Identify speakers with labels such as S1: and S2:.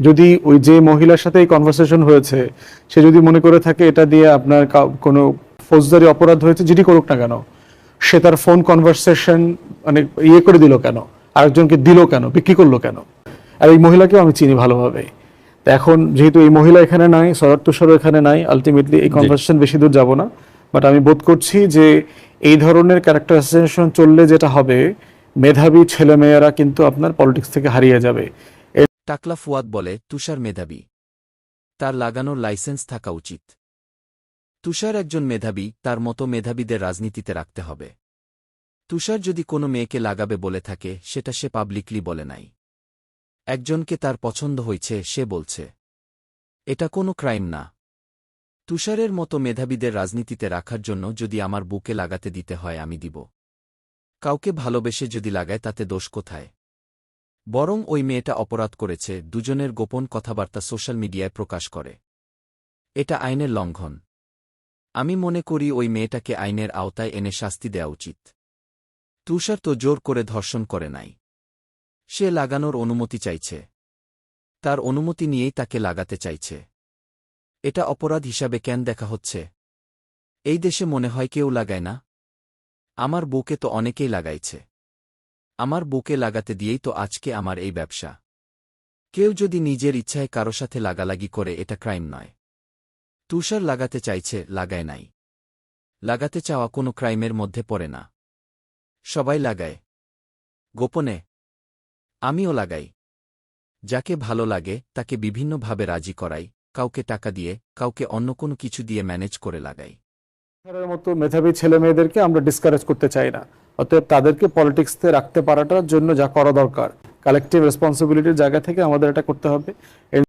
S1: যদি ওই যে মহিলার সাথে এই কনভারসেশন হয়েছে সে যদি মনে করে থাকে এটা দিয়ে আপনার কোনো ফৌজদারি অপরাধ হয়েছে যেটি করুক না কেন সে তার ফোন কনভারসেশন মানে ইয়ে করে দিল কেন? আরেকজনকে দিল কেন? বিক্রি করল কেন? আর এই মহিলাকেও আমি চিনি ভালোভাবে। তো এখন যেহেতু এই মহিলা এখানে নাই সরার তুষারও এখানে নাই আলটিমেটলি এই কনভারসেশন বেশি দূর যাব না। বাট আমি বোধ করছি যে এই ধরনের ক্যারেক্টার অ্যাসোসিয়েশন চললে যেটা হবে মেধাবী ছেলেমেয়েরা কিন্তু আপনার পলিটিক্স থেকে হারিয়ে যাবে।
S2: টাকলা ফুয়াদ বলে, তুষার মেধাবী। তার লাগানোর লাইসেন্স থাকা উচিত। তুষার একজন মেধাবী, তার মতো মেধাবীদের রাজনীতিতে রাখতে হবে। তুষার যদি কোনো মেয়েকে লাগাবে বলে থাকে, সেটা সে পাবলিকলি বলে নাই। একজনকে তার পছন্দ হয়েছে, সে বলছে, এটা কোনো ক্রাইম না। তুষারের মতো মেধাবীদের রাজনীতিতে রাখার জন্য যদি আমার বুকে লাগাতে দিতে হয়, আমি দিব। কাউকে ভালোবেসে যদি লাগায়, তাতে দোষ কোথায়? বরং ওই মেয়েটা অপরাধ করেছে দুজনের গোপন কথাবার্তা সোশ্যাল মিডিয়ায় প্রকাশ করে। এটা আইনের লঙ্ঘন। আমি মনে করি ওই মেয়েটাকে আইনের আওতায় এনে শাস্তি দেওয়া উচিত। তুষার তো জোর করে ধর্ষণ করে নাই। সে লাগানোর অনুমতি চাইছে। তার অনুমতি নিয়েই তাকে লাগাতে চাইছে। এটা অপরাধ হিসাবে কেন দেখা হচ্ছে? এই দেশে মনে হয় কেউ লাগায় না। আমার বুকে তো অনেকেই লাগাইছে। আমার বুকে লাগাতে দিয়েই তো আজকে আমার এই ব্যবসা। কেউ যদি নিজের ইচ্ছায় কারও সাথে লাগালাগি করে, এটা ক্রাইম নয়। তুষার লাগাতে চাইছে, লাগায় নাই। লাগাতে চাওয়া কোনো ক্রাইমের মধ্যে পড়ে না। সবাই লাগায়। গোপনে। আমিও লাগাই। যাকে ভালো লাগে, তাকে বিভিন্নভাবে রাজি করাই, কাউকে টাকা দিয়ে, কাউকে অন্য কোনো কিছু দিয়ে ম্যানেজ করে লাগাই।
S1: মতো মেধাবী ছেলে মেয়েদেরকে আমরা ডিসকারেজ করতে চাই না। অতএব তাদেরকে পলিটিক্সতে রাখতে পারাটার জন্য যা করা দরকার। কালেকটিভ রেসপন্সিবিলিটির জায়গা থেকে আমাদের এটা করতে হবে।